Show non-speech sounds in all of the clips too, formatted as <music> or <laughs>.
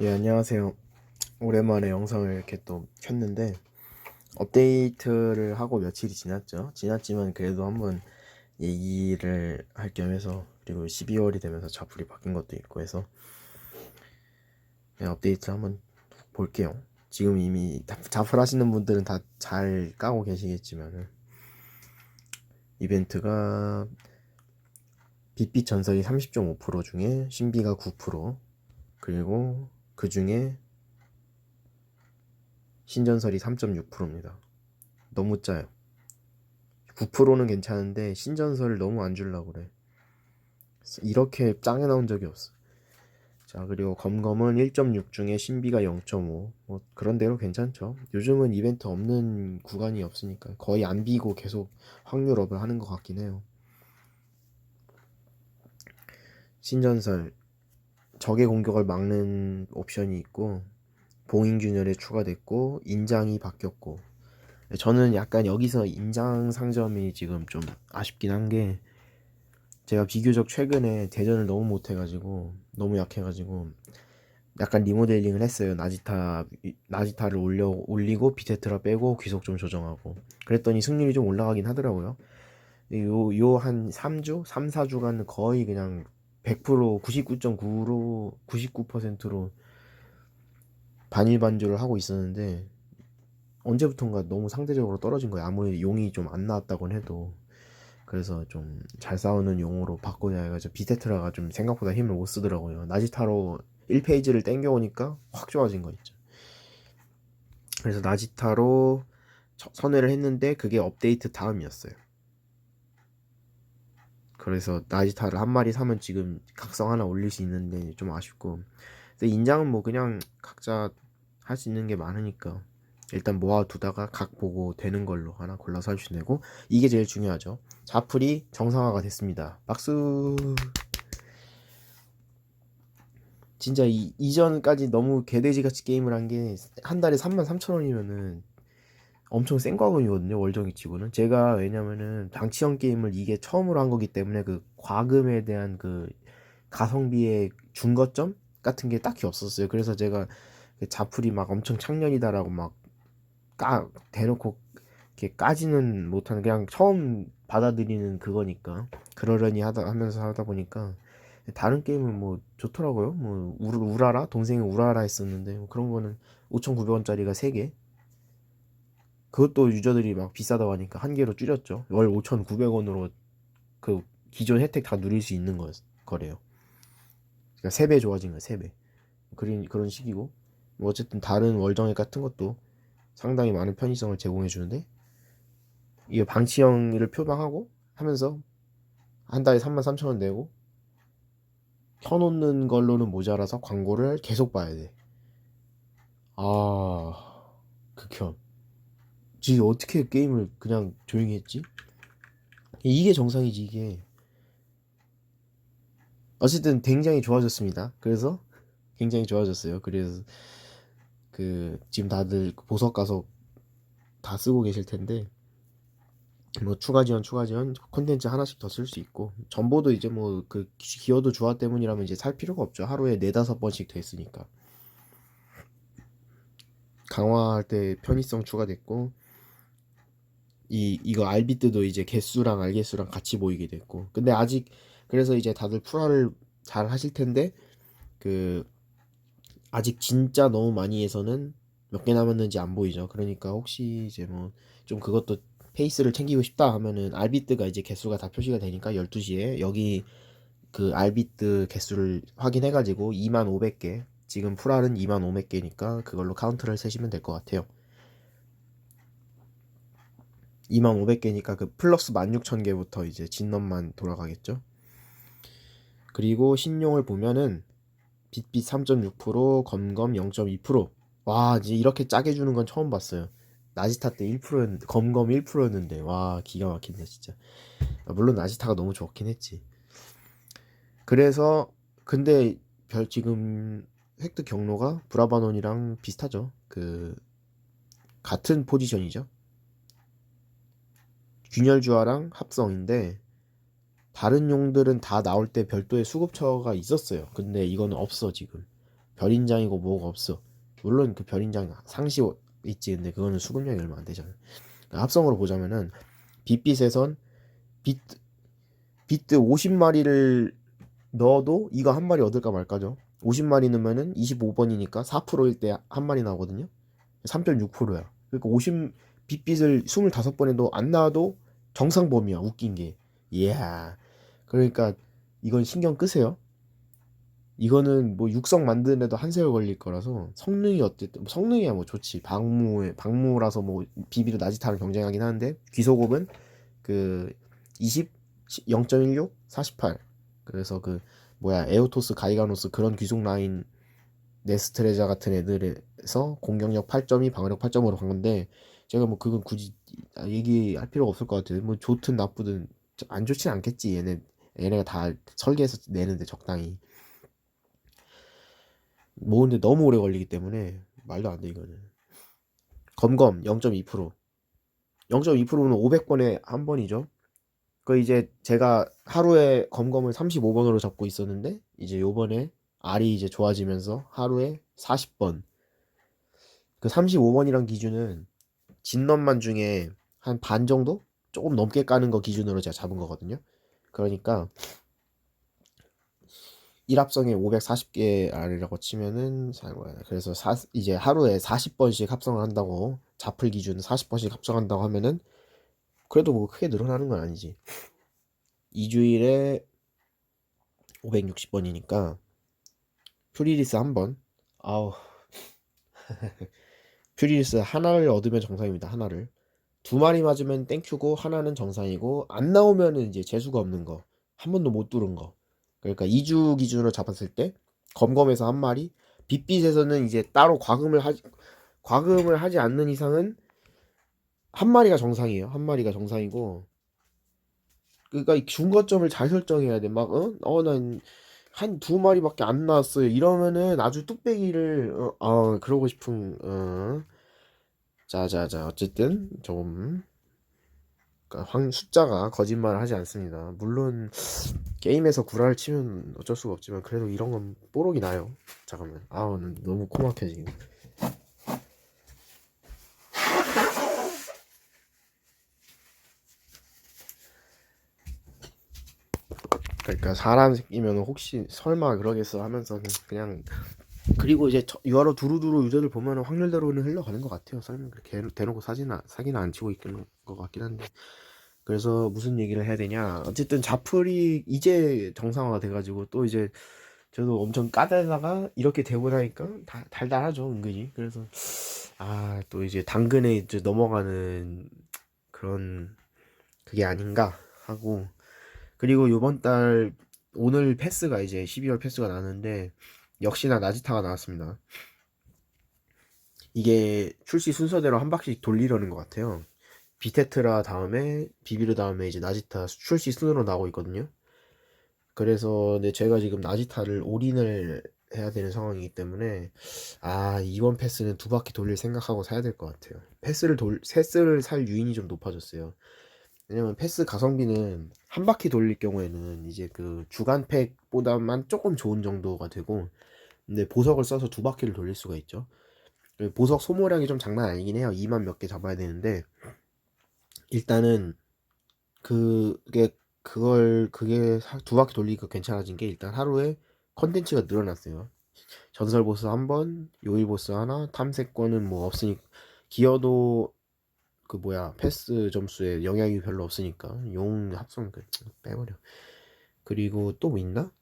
예, 안녕하세요. 오랜만에 영상을 이렇게 또 켰는데, 업데이트를 하고 며칠이 지났죠. 지났지만 그래도 한번 얘기를 할 겸 해서, 그리고 12월이 되면서 자풀이 바뀐 것도 있고 해서, 업데이트 한번 볼게요. 지금 이미 자- 자풀 하시는 분들은 다 잘 까고 계시겠지만은, 이벤트가 빛빛 전설이 30.5% 중에 신비가 9%, 그리고 그 중에 신전설이 3.6%입니다. 너무 짜요. 9%는 괜찮은데 신전설을 너무 안 주려고 그래. 이렇게 짱에 나온 적이 없어. 자, 그리고 검검은 1.6 중에 신비가 0.5. 뭐 그런 대로 괜찮죠. 요즘은 이벤트 없는 구간이 없으니까 거의 안 비고 계속 확률업을 하는 것 같긴 해요. 신전설 적의 공격을 막는 옵션이 있고 봉인 균열에 추가됐고 인장이 바뀌었고. 저는 약간 여기서 인장 상점이 지금 좀 아쉽긴 한 게 제가 비교적 최근에 대전을 너무 못해가지고 너무 약해가지고 약간 리모델링을 했어요. 나지타 나지타를 올려 올리고 비테트라 빼고 귀속 좀 조정하고. 그랬더니 승률이 좀 올라가긴 하더라고요. 요 요 한 3주? 3, 4주간 거의 그냥 100% 99.9로 99%로 반일반조를 하고 있었는데 언제부턴가 너무 상대적으로 떨어진 거예요. 아무리 용이 좀 안 나왔다곤 해도 그래서 좀 잘 싸우는 용으로 바꾸냐 해가지고 비테트라가 좀 생각보다 힘을 못 쓰더라고요. 나지타로 1페이지를 땡겨오니까 확 좋아진 거 있죠. 그래서 나지타로 저- 선회를 했는데 그게 업데이트 다음이었어요. 그래서 나지타를 한 마리 사면 지금 각성 하나 올릴 수 있는데 좀 아쉽고. 근데 인장은 뭐 그냥 각자 할 수 있는 게 많으니까 일단 모아두다가 각 보고 되는 걸로 하나 골라서 해주시면 되고. 이게 제일 중요하죠. 자풀이 정상화가 됐습니다. 박수! 진짜 이, 이전까지 너무 개돼지같이 게임을 한 게 한 달에 33,000원이면은 엄청 센 과금이거든요 월정이 치고는. 제가 왜냐면은 방치형 게임을 이게 처음으로 한 거기 때문에 그 과금에 대한 그 가성비의 중거점 같은 게 딱히 없었어요. 그래서 제가 그 자풀이 막 엄청 창년이다라고 막 까 대놓고 이렇게 까지는 못하는 그냥 처음 받아들이는 그거니까. 그러려니 하다 하면서 하다 보니까 다른 게임은 뭐 좋더라고요. 뭐 우, 우라라? 동생이 우라라 했었는데 뭐 그런 거는 5,900원짜리가 3개 그것도 유저들이 막 비싸다고 하니까 한 개로 줄였죠. 월 5,900원으로 그 기존 혜택 다 누릴 수 있는 거, 거래요. 그러니까 3배 좋아진 거야, 3배. 그런, 그런 식이고. 뭐 어쨌든 다른 월정액 같은 것도 상당히 많은 편의성을 제공해 주는데, 이게 방치형을 표방하고 하면서 한 달에 33,000원 내고, 켜놓는 걸로는 모자라서 광고를 계속 봐야 돼. 아, 극혐. 지금 어떻게 게임을 그냥 조용히 했지? 이게 정상이지 이게. 어쨌든 굉장히 좋아졌습니다. 그래서 굉장히 좋아졌어요. 그래서 그 지금 다들 보석 가서 다 쓰고 계실 텐데 뭐 추가 지원 추가 지원 콘텐츠 하나씩 더 쓸 수 있고 전보도 이제 뭐 그 기어도 주화 때문이라면 이제 살 필요가 없죠. 하루에 네다섯 번씩 됐으니까. 강화할 때 편의성 추가됐고 이 이거 알비트도 이제 개수랑 알개수랑 같이 보이게 됐고. 근데 아직 그래서 이제 다들 풀화를 잘 하실 텐데 그 아직 진짜 너무 많이 해서는 몇 개 남았는지 안 보이죠. 그러니까 혹시 이제 뭐 좀 그것도 페이스를 챙기고 싶다 하면은 알비트가 이제 개수가 다 표시가 되니까 12시에 여기 그 알비트 개수를 확인해 가지고 2500개. 지금 풀알은 2500개니까 그걸로 카운트를 세시면 될 것 같아요 2500개니까 그 플러스 16000개부터 이제 진넘만 돌아가겠죠. 그리고 신용을 보면은 빛빛 3.6%, 검검 0.2%. 와, 이제 이렇게 짜게 주는 건 처음 봤어요. 나지타 때 1%였는데, 검검 1%였는데, 와, 기가 막힌다, 진짜. 아, 물론 나지타가 너무 좋긴 했지. 그래서, 근데, 별, 지금, 획득 경로가 브라바논이랑 비슷하죠. 그, 같은 포지션이죠. 균열주화랑 합성인데 다른 용들은 다 나올 때 별도의 수급처가 있었어요. 근데 이거는 없어 지금. 별인장이고 뭐가 없어. 물론 그 별인장 상시 있지. 근데 그거는 수급량이 얼마 안 되잖아. 그러니까 합성으로 보자면은 빛빛에선 비트 비트 50마리를 넣어도 이거 한 마리 얻을까 말까죠. 50마리 넣으면은 25번이니까 4%일 때 한 마리 나오거든요. 3.6%야. 그러니까 50 빛빛을 25번 해도 안 나와도 정상 범위야. 웃긴 게. 이야. 그러니까 이건 신경 끄세요. 이거는 뭐 육성 만드는데도 한 세월 걸릴 거라서 성능이 어쨌든 뭐 성능이야 뭐 좋지 방무에 방무라서 뭐 비비도 나지타랑 경쟁하긴 하는데 귀소곱은 그 20, 0.16, 48 그래서 그 뭐야 에오토스 가이가노스 그런 귀속 라인 네스트레자 같은 애들에서 공격력 8.2 방어력 8.5로 간 건데 제가 뭐 그건 굳이 얘기할 필요가 없을 것 같아요. 뭐 좋든 나쁘든 안 좋진 않겠지. 얘네 얘네가 다 설계해서 내는데 적당히. 모으는데 너무 오래 걸리기 때문에 말도 안 돼 이거는. 검검 0.2% 0.2%는 500번에 한 번이죠. 그 이제 제가 하루에 검검을 35번으로 잡고 있었는데 이제 요번에 R이 이제 좋아지면서 하루에 40번. 그 35번이란 기준은 진넘만 중에 한 반 정도? 조금 넘게 까는 거 기준으로 제가 잡은 거거든요. 그러니까 1합성에 540개 R이라고 치면은 그래서 사, 이제 하루에 40번씩 합성을 한다고 자풀 기준 40번씩 합성한다고 하면은 그래도 뭐 크게 늘어나는 건 아니지. 2주일에 560번이니까 퓨리리스 한 번. 아우 <laughs> 퓨리리스 하나를 얻으면 정상입니다 하나를. 두 마리 맞으면 땡큐고 하나는 정상이고 안 나오면은 이제 재수가 없는 거. 한 번도 못 뚫은 거. 그러니까 2주 기준으로 잡았을 때 검검에서 한 마리 빛빛에서는 이제 따로 과금을 하지 과금을 하지 않는 이상은 한 마리가 정상이에요. 한 마리가 정상이고. 그러니까 이 중거점을 잘 설정해야 돼. 막 어? 어난 한 두 마리밖에 안 나왔어요 이러면은 아주 뚝배기를 어, 어 그러고 싶은 어 자자자 어쨌든 좀 그러니까 황 숫자가 거짓말을 하지 않습니다. 물론 게임에서 구라를 치면 어쩔 수가 없지만 그래도 이런 건 뽀록이 나요. 잠깐만. 아우 난 너무 코 막혀 지금. 그러니까 사람 새끼면 혹시 설마 그러겠어 하면서 그냥 그리고 이제 저- 유아로 두루두루 유저들 보면은 확률대로는 흘러가는 것 같아요. 설마 그렇게 대놓고 사진 사기는 안 치고 있는 것 같긴 한데. 그래서 무슨 얘기를 해야 되냐? 어쨌든 자풀이 이제 정상화가 돼가지고 또 이제 저도 엄청 까대다가 이렇게 되고 나니까 다, 달달하죠 은근히. 그래서 아 또 이제 당근에 이제 넘어가는 그런 그게 아닌가 하고 그리고 요번 달 오늘 패스가 이제 12월 패스가 나는데 역시나 나지타가 나왔습니다. 이게 출시 순서대로 한 바퀴 돌리려는 것 같아요. 비테트라 다음에 비비르 다음에 이제 나지타 출시 순으로 나오고 있거든요. 그래서 근데 제가 지금 나지타를 올인을 해야 되는 상황이기 때문에 아 이번 패스는 두 바퀴 돌릴 생각하고 사야 될 것 같아요. 패스를 돌 패스를 살 유인이 좀 높아졌어요. 왜냐면 패스 가성비는 한 바퀴 돌릴 경우에는 이제 그 주간 팩보다만 조금 좋은 정도가 되고 근데 보석을 써서 두 바퀴를 돌릴 수가 있죠. 보석 소모량이 좀 장난 아니긴 해요. 2만 몇 개 잡아야 되는데 일단은 그게 그걸 그게 사- 두 바퀴 돌리니까 괜찮아진 게 일단 하루에 컨텐츠가 늘어났어요. 전설 보스 한 번, 요일 보스 하나, 탐색권은 뭐 없으니까 기어도 그 뭐야 패스 점수에 영향이 별로 없으니까 용 합성 그 빼버려. 그리고 또 뭐 있나?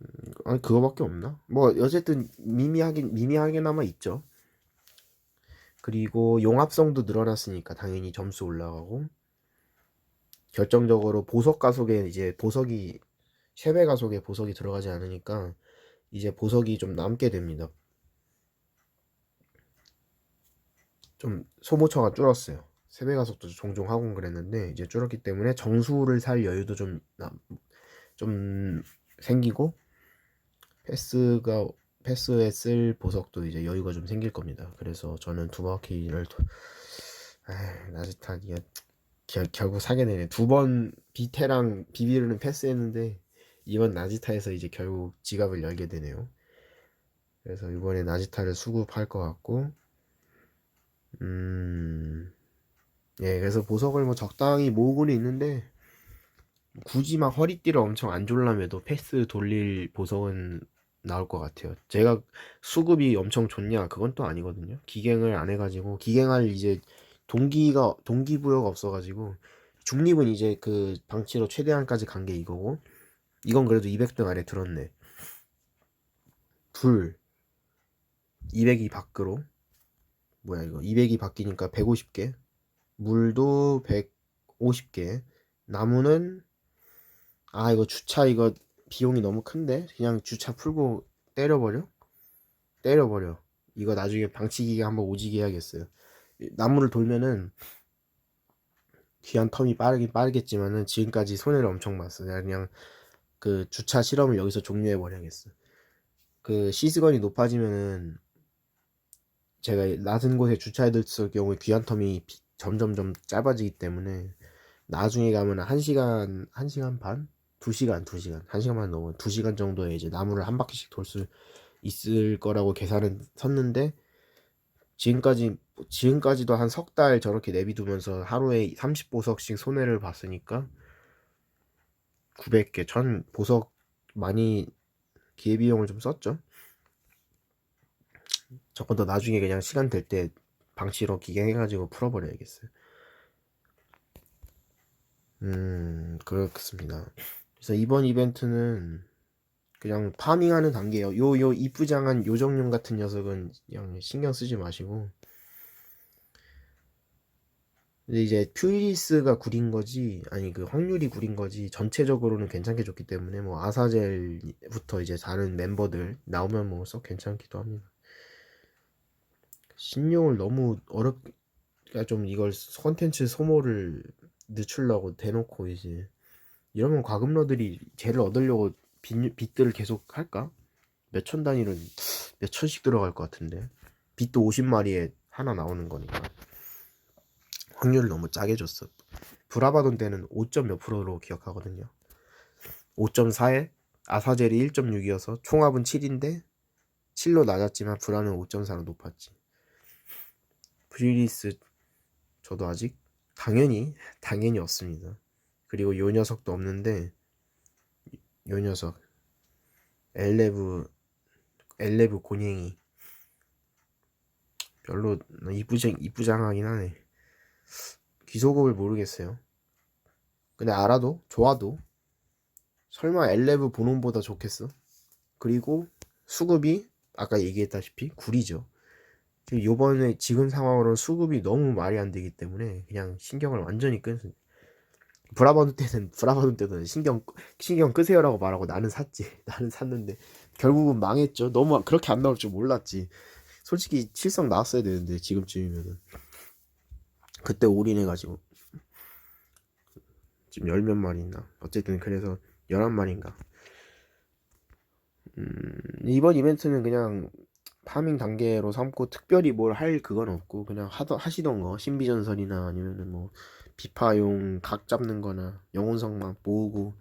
음, 아니 그거밖에 없나? 뭐 어쨌든 미미하긴 미미하게나마 있죠. 그리고 용합성도 늘어났으니까 당연히 점수 올라가고 결정적으로 보석 가속에 이제 보석이 쉐베 가속에 보석이 들어가지 않으니까 이제 보석이 좀 남게 됩니다. 좀 소모처가 줄었어요. 세배 가속도 종종 하곤 그랬는데 이제 줄었기 때문에 정수를 살 여유도 좀, 남- 좀 생기고 패스가 패스에 쓸 보석도 이제 여유가 좀 생길 겁니다. 그래서 저는 두 바퀴를 도... 아, 나지타 이게 결, 결국 사게 되네. 두 번 비테랑 비비르는 패스했는데 이번 나지타에서 이제 결국 지갑을 열게 되네요. 그래서 이번에 나지타를 수급할 것 같고 음, 예, 그래서 보석을 뭐 적당히 모으고는 있는데 굳이 막 허리띠를 엄청 안 졸라매도 패스 돌릴 보석은 나올 것 같아요. 제가 수급이 엄청 좋냐? 그건 또 아니거든요. 기갱을 안 해가지고 기갱할 이제 동기가 동기부여가 없어가지고 중립은 이제 그 방치로 최대한까지 간 게 이거고 이건 그래도 200등 안에 들었네. 불 200이 밖으로 뭐야 이거. 200이 바뀌니까 150개. 물도 150개. 나무는 아 이거 주차 이거 비용이 너무 큰데? 그냥 주차 풀고 때려버려? 때려버려. 이거 나중에 방치기가 한번 오지게 해야겠어요. 나무를 돌면은 귀한 텀이 빠르긴 빠르겠지만은 지금까지 손해를 엄청 봤어 내가 그냥 그 주차 실험을 여기서 종료해 버려야겠어. 그 시스건이 높아지면은 제가 낮은 곳에 주차해뒀을 경우에 귀한 텀이 비- 점점점 짧아지기 때문에 나중에 가면 한 시간 한 시간 반, 두 시간, 두 시간, 한 시간만 넘어 두 시간 정도에 이제 나무를 한 바퀴씩 돌 수 있을 거라고 계산은 섰는데 지금까지 지금까지도 한 석 달 저렇게 내비두면서 하루에 30보석씩 손해를 봤으니까 900개 전 보석 많이 기회비용을 좀 썼죠. 저건 더 나중에 그냥 시간 될 때 방치로 기갱해가지고 풀어버려야겠어요. 음, 그렇습니다. 그래서 이번 이벤트는 그냥 파밍하는 단계예요. 요, 요 이쁘장한 요정룡 같은 녀석은 그냥 신경 쓰지 마시고. 근데 이제 퓨리스가 구린 거지, 아니 그 확률이 구린 거지, 전체적으로는 괜찮게 줬기 때문에 뭐 아사젤부터 이제 다른 멤버들 나오면 뭐 썩 괜찮기도 합니다. 신용을 너무 어렵, 그러니까 좀 이걸 컨텐츠 소모를 늦추려고 대놓고 이제 이러면 과금러들이 쟤를 얻으려고 빚, 빚들을 계속 할까? 몇 천 단위는 몇 천씩 들어갈 것 같은데 빚도 50마리에 하나 나오는 거니까 확률을 너무 짜게 줬어 브라바돈 때는 5. 몇 프로로 기억하거든요 5.4에 아사젤이 1.6이어서 총합은 7인데 7로 낮았지만 브라는 5.4로 높았지 프리리스 저도 아직 당연히 당연히 없습니다. 그리고 요 녀석도 없는데 요 녀석 엘레브 엘레브 곤행이 별로 이쁘장 이쁘장하긴 하네. 귀소급을 모르겠어요. 근데 알아도 좋아도 설마 엘레브 본원보다 좋겠어? 그리고 수급이 아까 얘기했다시피 구리죠. 지금 요번에 지금 상황으로는 수급이 너무 말이 안 되기 때문에 그냥 신경을 완전히 끄 브라바돈 때는 <laughs> 브라바돈 때는 신경 신경 끄세요라고 말하고 나는 샀지. <laughs> 나는 샀는데 결국은 망했죠. 너무 그렇게 안 나올 줄 몰랐지. 솔직히 칠성 나왔어야 되는데 지금쯤이면은. 그때 올인해가지고. 지금 열 몇 마리 있나? 어쨌든 그래서 열한 마리인가? 음 이번 이벤트는 그냥 파밍 단계로 삼고 특별히 뭘 할 그건 없고 그냥 하던 하시던 거. 신비전설이나 아니면은 뭐 비파용 각 잡는 거나 영혼성만 모으고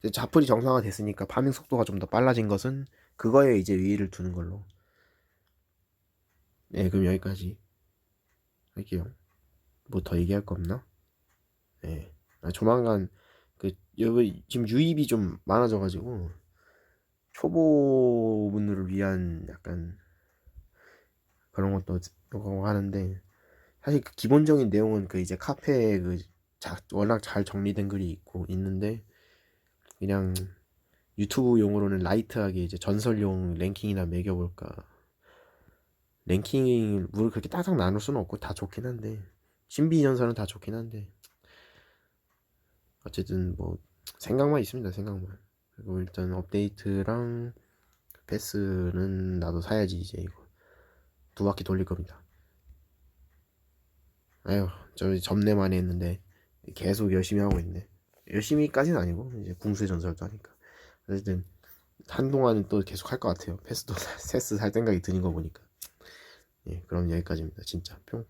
이제 자풀이 정상화 됐으니까 파밍 속도가 좀 더 빨라진 것은 그거에 이제 의의를 두는 걸로. 네 그럼 여기까지 할게요. 뭐 더 얘기할 거 없나? 네. 아, 조만간 그 여기 지금 유입이 좀 많아져가지고 초보분들을 위한 약간 그런 것도 하고 하는데 사실 그 기본적인 내용은 그 이제 카페에 그 자, 워낙 잘 정리된 글이 있고 있는데 그냥 유튜브용으로는 라이트하게 이제 전설용 랭킹이나 매겨볼까. 랭킹을 물 그렇게 딱딱 나눌 수는 없고 다 좋긴 한데 신비 전설은 다 좋긴 한데. 어쨌든 뭐 생각만 있습니다 생각만. 그리고 일단 업데이트랑 패스는 나도 사야지 이제 이거 두 바퀴 돌릴 겁니다. 아유, 저 접내 많이 했는데 계속 열심히 하고 있네. 열심히까지는 아니고 이제 궁수의 전설도 하니까. 어쨌든 한동안은 또 계속 할 것 같아요. 패스도 <laughs> 세스 살 생각이 드는 거 보니까. 예, 그럼 여기까지입니다. 진짜 뿅.